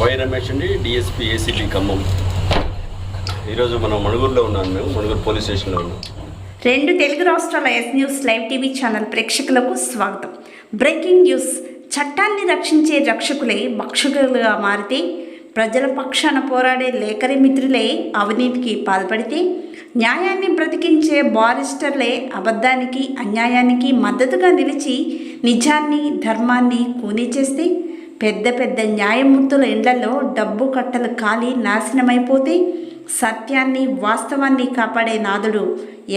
Why Ramesh అండి DSP ACP Khammam. ఈరోజు మనం మణుగూరులో ఉన్నాను మేము మణుగూరు పోలీస్ స్టేషన్లో ఉన్నాం. రెండు తెలుగు రాష్ట్రాల S news live TV channel ప్రేక్షకులకు స్వాగతం. బ్రేకింగ్ న్యూస్ చట్టాన్ని రక్షించే రక్షకులే భక్షకులుగా మారితే ప్రజల పక్షాన పోరాడే లేఖరి మిత్రులే అవినీతికి పాల్పడితే న్యాయాన్ని బ్రతికించే బారిస్టర్లే అబద్ధానికి అన్యాయానికి మద్దతుగా నిలిచి నిజాన్ని ధర్మాన్ని కూనీ చేస్తే పెద్ద పెద్ద న్యాయమూర్తుల ఇండ్లలో డబ్బు కట్టలు కాలి నాశనమైపోతే సత్యాన్ని వాస్తవాన్ని కాపాడే నాదుడు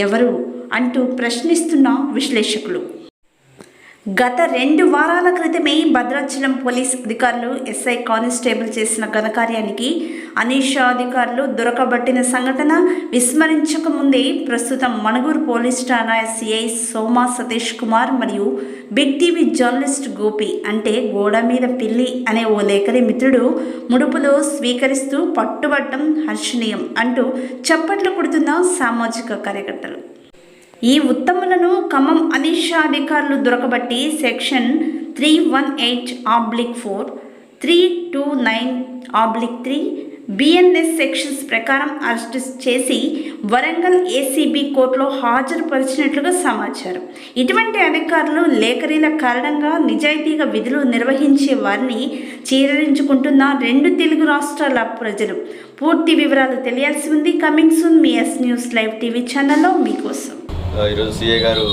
ఎవరు అంటూ ప్రశ్నిస్తున్న విశ్లేషకులు. గత రెండు వారాల క్రితమే భద్రాచలం పోలీస్ అధికారులు ఎస్ఐ కానిస్టేబుల్ చేసిన ఘనకార్యానికి అనీషా అధికారులు దొరకబట్టిన సంఘటన విస్మరించకముందే ప్రస్తుతం మణుగూరు పోలీస్ ఠాణా సిఐ సోమా సతీష్ కుమార్ మరియు బిగ్ టీవీ జర్నలిస్ట్ గోపి అంటే గోడ మీద పిల్లి అనే ఓ లేఖని మిత్రుడు ముడుపులో స్వీకరిస్తూ పట్టుబట్టం హర్షణీయం అంటూ చప్పట్లు కొడుతున్న సామాజిక కార్యకర్తలు. ఈ ఉత్తములను ఖమ్మం అనీషా అధికారులు దొరకబట్టి section three one eight oblique four three two nine oblique three BNS sections ప్రకారం అరెస్ట్ చేసి వరంగల్ ఏసీబీ కోర్టులో హాజరుపరిచినట్లుగా సమాచారం. ఇటువంటి అధికారులు లేఖరీల కారణంగా నిజాయితీగా విధులు నిర్వహించే వారిని చీరరించుకుంటున్న రెండు తెలుగు రాష్ట్రాల ప్రజలు. పూర్తి వివరాలు తెలియాల్సి ఉంది. కమింగ్ సూన్ మీ ఎస్ న్యూస్ లైవ్ టీవీ ఛానల్లో మీకోసం. ఈరోజు సీఏ గారు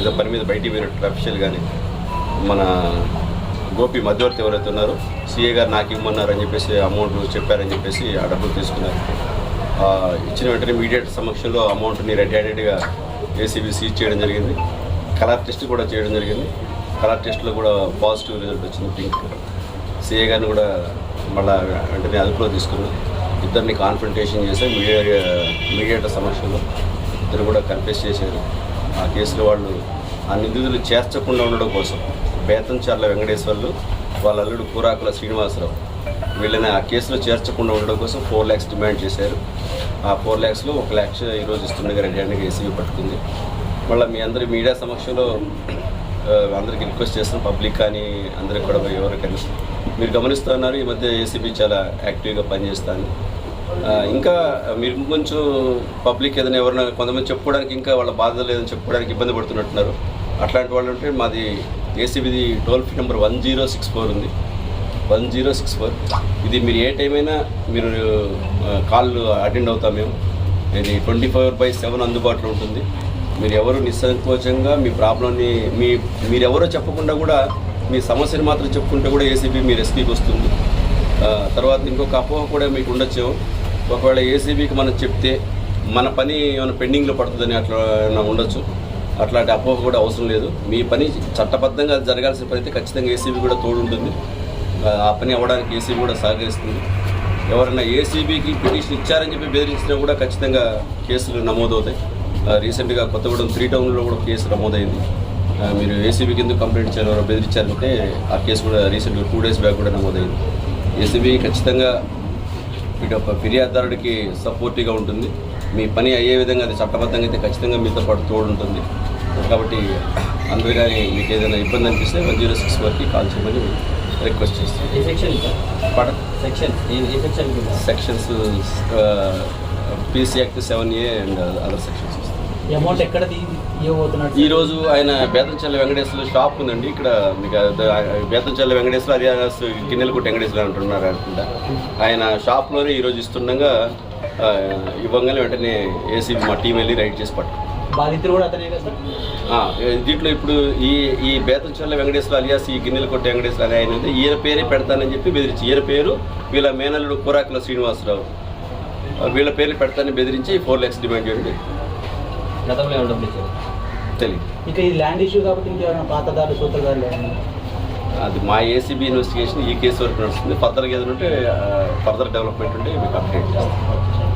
ఏదో పని మీద బయటికి పోయినట్టు అఫీషియల్ కానీ మన గోపి మధ్యవర్తి ఎవరైతే ఉన్నారో సీఏ గారు నాకు ఇమ్మన్నారు అని చెప్పేసి అమౌంట్ చెప్పారని చెప్పేసి ఆ డబ్బులు తీసుకున్నారు. ఇచ్చిన వెంటనే మీడియట్ సమక్షంలో అమౌంట్ని రెడీ హ్యాండెడ్గా ఏసీబీ సీజ్ చేయడం జరిగింది. కలర్ టెస్ట్ కూడా చేయడం జరిగింది. కలర్ టెస్ట్లో కూడా పాజిటివ్ రిజల్ట్ వచ్చింది పింక్ సీఏ గారిని కూడా మళ్ళా వెంటనే అదుపులో తీసుకున్నాం. ఇద్దరిని కాన్ఫrontation చేశారు మీడియా మీడియేటర్ సమక్షంలో. ఇద్దరు కూడా కన్ఫెస్ చేశారు. ఆ కేసులో వాళ్ళు ఆ నిందితులు చేర్చకుండా ఉండడం కోసం బేతంచార్ల వెంకటేశ్వర్లు వాళ్ళ అల్లుడు కూరాకుల శ్రీనివాసరావు వీళ్ళని ఆ కేసులో చేర్చకుండా ఉండడం కోసం ఫోర్ ల్యాక్స్ డిమాండ్ చేశారు. ఆ ఫోర్ ల్యాక్స్లో ఒక ల్యాక్స్ ఈరోజు ఇస్తుండగా రెడీ హ్యాండ్గా ఏసీబీ పట్టుకుంది. మళ్ళీ మీ అందరి మీడియా సమక్షంలో అందరికి అందరికీ రిక్వెస్ట్ చేస్తున్నాం పబ్లిక్ కానీ అందరికి కూడా ఎవరికైనా. మీరు గమనిస్తూ ఉన్నారు ఈ మధ్య ఏసీబీ చాలా యాక్టివ్గా పనిచేస్తాను ఇంకా మీరు కొంచెం పబ్లిక్ ఏదైనా ఎవరైనా కొంతమంది చెప్పుకోవడానికి ఇంకా వాళ్ళ బాధ లేదని చెప్పుకోవడానికి ఇబ్బంది పడుతున్నట్టున్నారు. అట్లాంటి వాళ్ళు ఉంటే మాది ఏసీబీది toll free number one zero six four ఉంది. One zero six four. ఇది మీరు ఏ టైం అయినా మీరు కాల్ అటెండ్ అవుతాం మేము. ఇది ట్వంటీ ఫోర్ బై సెవెన్ అందుబాటులో ఉంటుంది. మీరు ఎవరు నిస్సంకోచంగా మీ ప్రాబ్లమ్ని మీ మీరెవరో చెప్పకుండా కూడా మీ సమస్యను మాత్రం చెప్పుకుంటే కూడా ఏసీబీ మీ రెస్క్యూకి వస్తుంది. తర్వాత ఇంకొక అపోహ కూడా మీకు ఉండొచ్చు ఒకవేళ ఏసీబీకి మనం చెప్తే మన పని ఏమైనా పెండింగ్లో పడుతుందని అట్లా ఏమైనా ఉండొచ్చు. అట్లాంటి అపోహ కూడా అవసరం లేదు. మీ పని చట్టబద్ధంగా జరగాల్సిన పని అయితే ఖచ్చితంగా ఏసీబీ కూడా తోడుంటుంది. ఆ, ఆ పని అవ్వడానికి ఏసీబీ కూడా సహకరిస్తుంది. ఎవరైనా ఏసీబీకి పిటిషన్ ఇచ్చారని చెప్పి బెదిరించినా కూడా ఖచ్చితంగా కేసులు నమోదవుతాయి. ఆ, రీసెంట్గా కొత్తగూడెం త్రీ టౌన్లో కూడా కేసు నమోదైంది. మీరు ఏసీబీకి ఎందుకు కంప్లైంట్ ఇచ్చారు ఎవరో బెదిరించారంటే ఆ కేసు కూడా రీసెంట్గా టూ డేస్ బ్యాక్ కూడా నమోదైంది. ఏసీబీ ఖచ్చితంగా ఫిర్యాదుదారుడికి సపోర్టివ్గా ఉంటుంది. మీ పని అయ్యే విధంగా అది చట్టబద్ధంగా అయితే ఖచ్చితంగా మీతో పాటు తోడుంటుంది. కాబట్టి అందరు కానీ మీకు ఏదైనా ఇబ్బంది అనిపిస్తే వన్ జీరో సిక్స్ వరకు కాల్ చేయమని రిక్వెస్ట్ చేస్తాను? Sections PC act seven A and other sections. Amount ఎక్కడ ఈ రోజు ఆయన బేతంచల్ల వెంకటేశ్వర షాప్ ఉందండి. ఇక్కడ మీకు బేతంచల్ల వెంకటేశ్వర అది గిన్నెలకుట్ట వెంకటేశ్వర అంటున్నారు అనుకుంటా. ఆయన షాప్లోనే ఈరోజు ఇస్తుండగా ఇవ్వగానే వెంటనే ఏసీ మా టీం వెళ్ళి రైడ్ చేసి పట్టు. బాధితులు కూడా అతనే దీంట్లో ఇప్పుడు ఈ ఈ బేతంచల్ల వెంకటేశ్వర అలియాస్ ఈ గిన్నెల కొట్ట వెంకటేశ్వర అనే ఆయన ఈయన పేరే పెడతానని చెప్పి బెదిరించి ఈయన పేరు వీళ్ళ మేనల్లుడు కూరాకుల శ్రీనివాసరావు. వీళ్ళ పేర్లు పెడతానని బెదిరించి ఫోర్ ల్యాక్స్ డిమాండ్ చేయండి. గతంలో ఏమైనా డబ్బులు ఇచ్చారు? తెలియదు ఇంకా ఈ ల్యాండ్ ఇష్యూ కాబట్టి ఇంకేమైనా పాతదారులు సూత్రధారులు ఏమైనా అది మా ఏసీబీ ఇన్వెస్టిగేషన్ ఈ కేసు వరకు నడుస్తుంది. ఫర్దర్గా ఏదైనా ఉంటే ఫర్దర్ డెవలప్మెంట్ ఉంటే మీకు అప్డేట్ చేస్తాం.